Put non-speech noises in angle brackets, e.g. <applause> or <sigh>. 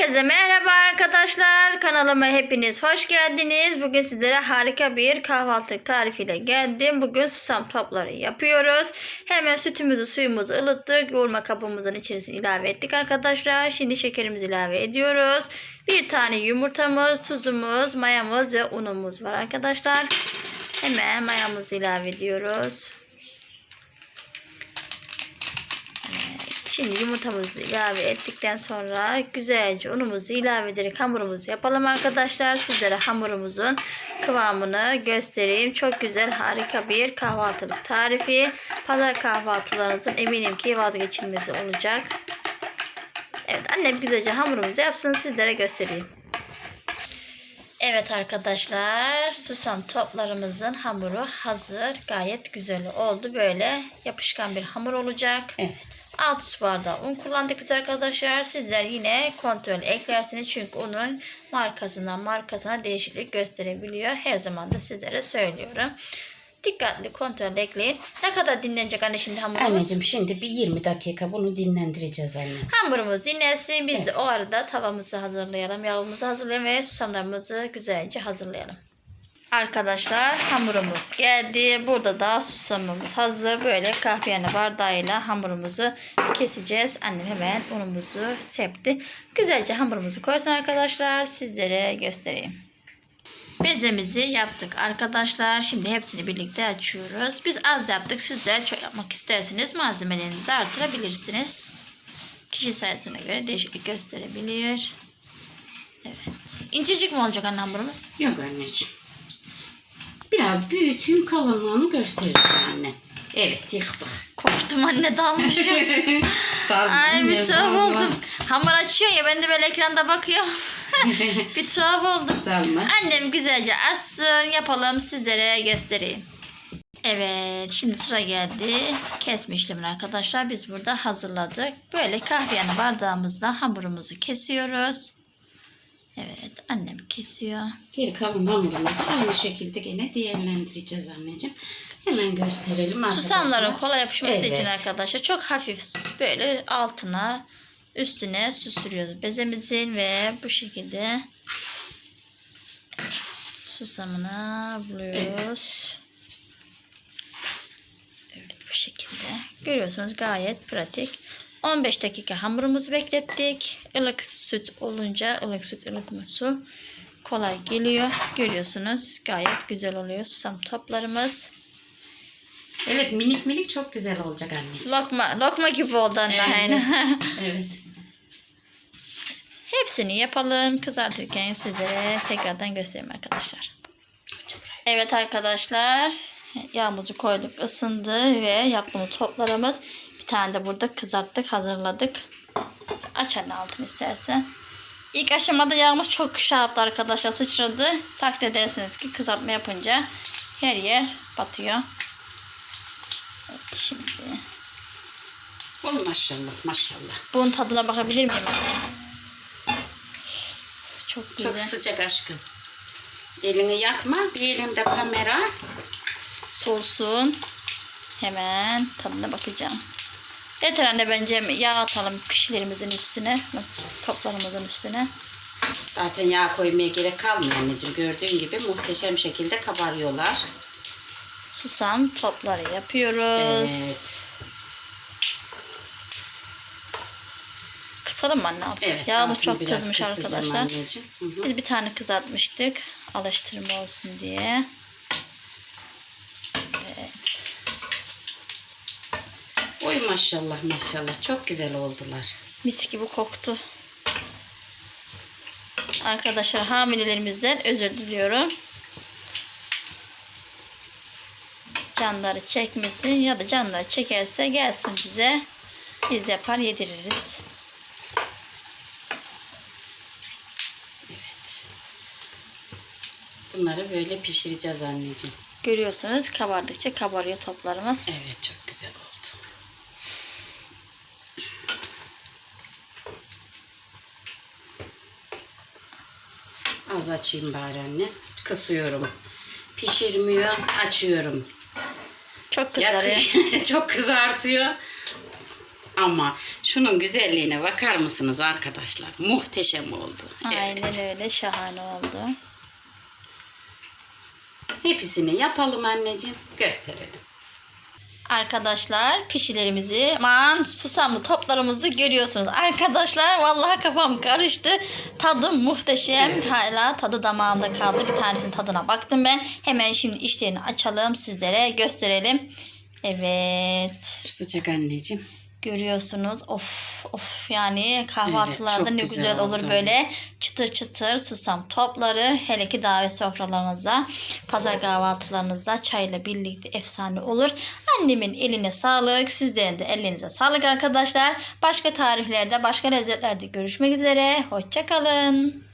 Herkese merhaba arkadaşlar. Kanalıma hepiniz hoş geldiniz. Bugün sizlere harika bir kahvaltı tarifiyle geldim. Bugün susam topları yapıyoruz. Hemen sütümüzü suyumuzu ılıttık. Yoğurma kabımızın içerisine ilave ettik arkadaşlar. Şimdi şekerimizi ilave ediyoruz. Bir tane yumurtamız, tuzumuz, mayamız ve unumuz var arkadaşlar. Hemen mayamızı ilave ediyoruz. Şimdi yumurtamızı ilave ettikten sonra güzelce unumuzu ilave ederek hamurumuzu yapalım arkadaşlar. Sizlere hamurumuzun kıvamını göstereyim. Çok güzel harika bir kahvaltılık tarifi. Pazar kahvaltılarınızın eminim ki vazgeçilmezi olacak. Evet annem güzelce hamurumuzu yapsın sizlere göstereyim. Evet arkadaşlar susam toplarımızın hamuru hazır. Gayet güzel oldu. Böyle yapışkan bir hamur olacak. Evet. 6 su bardağı un kullandık biz arkadaşlar. Sizler yine kontrol eklersiniz. Çünkü unun markasından markasına değişiklik gösterebiliyor. Her zaman da sizlere söylüyorum. Dikkatli kontrol ekleyin. Ne kadar dinlenecek anne şimdi hamurumuz? Anneciğim şimdi bir 20 dakika bunu dinlendireceğiz anne. Hamurumuz dinlensin. Biz de Evet. o arada tavamızı hazırlayalım. Yağımızı hazırlayalım ve susamlarımızı güzelce hazırlayalım. Arkadaşlar hamurumuz geldi. Burada da susamımız hazır. Böyle kahveyane bardağıyla hamurumuzu keseceğiz. Annem hemen unumuzu septi. Güzelce hamurumuzu koysun arkadaşlar. Sizlere göstereyim. Bezemizi yaptık arkadaşlar. Şimdi hepsini birlikte açıyoruz. Biz az yaptık. Sizler çok yapmak isterseniz malzemelerinizi artırabilirsiniz. Kişi sayısına göre değişiklik gösterebilir. Evet. İncecik mi olacak anne hamurumuz? Yok anneciğim. Biraz büyüteyim kalınlığını göstereyim anne. Evet yıktık. Korktum anne dalmışım. <laughs> Ay bir tuhaf oldum. Hamur açıyor ya ben de böyle ekranda bakıyorum. <laughs> bir tuhaf oldum. Dalma. Annem güzelce assın yapalım sizlere göstereyim. Evet şimdi sıra geldi. Kesme işlemini arkadaşlar biz burada hazırladık. Böyle kahveyana bardağımızda hamurumuzu kesiyoruz. Evet annem kesiyor. Geri kalan hamurumuzu aynı şekilde gene değerlendireceğiz anneciğim. Hemen gösterelim arkadaşlar. Susamların kolay yapışması için Evet. arkadaşlar çok hafif böyle altına üstüne su sürüyoruz bezemizin ve bu şekilde susamını buluyoruz. Evet bu şekilde. Görüyorsunuz gayet pratik. 15 dakika hamurumuzu beklettik. Ilık süt olunca ılık süt ılık su kolay geliyor. Görüyorsunuz gayet güzel oluyor susam toplarımız. Evet minik minik çok güzel olacak anneciğim. Lokma, lokma gibi oldu anne. Evet. aynen. <laughs> Evet. Hepsini yapalım. Kızartırken sizlere tekrardan göstereyim arkadaşlar. Evet arkadaşlar. Yağımızı koyduk ısındı ve yaptığımız toplarımız bir tane de burada kızarttık hazırladık. Aç anne altını istersen. İlk aşamada yağımız çok şey yaptı arkadaşlar sıçradı. Takdir edersiniz ki kızartma yapınca her yer batıyor. Evet şimdi Ol maşallah maşallah. bunun tadına bakabilir miyim? Çok güzel. Çok sıcak aşkım. Elini yakma. Bir elimde kamera. soğusun. Hemen tadına bakacağım. Yeter anne bence yağ atalım pişilerimizin üstüne. Toplarımızın üstüne. Zaten yağ koymaya gerek kalmıyor anneciğim. Gördüğün gibi muhteşem şekilde kabarıyorlar. Susam topları yapıyoruz. Evet. Kısalım mı anne? Evet. Altını çok kısacağım arkadaşlar. anneciğim. Hı hı. Biz bir tane kızartmıştık. Alıştırma olsun diye. Oy maşallah maşallah. Çok güzel oldular. Mis gibi koktu. Arkadaşlar hamilelerimizden özür diliyorum. Canları çekmesin ya da canları çekerse gelsin bize. Biz yapar yediririz. Bunları böyle pişireceğiz anneciğim. Görüyorsunuz kabardıkça kabarıyor toplarımız. Evet çok güzel oldu. Az açayım bari anne. Kısıyorum. Pişirmiyor, açıyorum. Çok kızarıyor. <laughs> çok kızartıyor. Ama şunun güzelliğine bakar mısınız arkadaşlar? Muhteşem oldu. Aynen Evet. öyle şahane oldu. Hepsini yapalım anneciğim. Gösterelim. Arkadaşlar pişilerimizi, aman susamlı toplarımızı görüyorsunuz. Arkadaşlar vallahi kafam karıştı. Tadı muhteşem. Evet. Hala tadı damağımda kaldı. Bir tanesinin tadına baktım ben. Hemen şimdi işlerini açalım sizlere gösterelim. Evet. Sıcak anneciğim. Görüyorsunuz. Of of yani kahvaltılarda Evet, ne güzel güzel, olur oldu. böyle çıtır çıtır susam topları. Hele ki davet sofralarınızda, pazar kahvaltılarınızda çayla birlikte efsane olur. Annemin eline sağlık. Sizlerin de elinize sağlık arkadaşlar. Başka tariflerde, başka lezzetlerde görüşmek üzere. Hoşçakalın.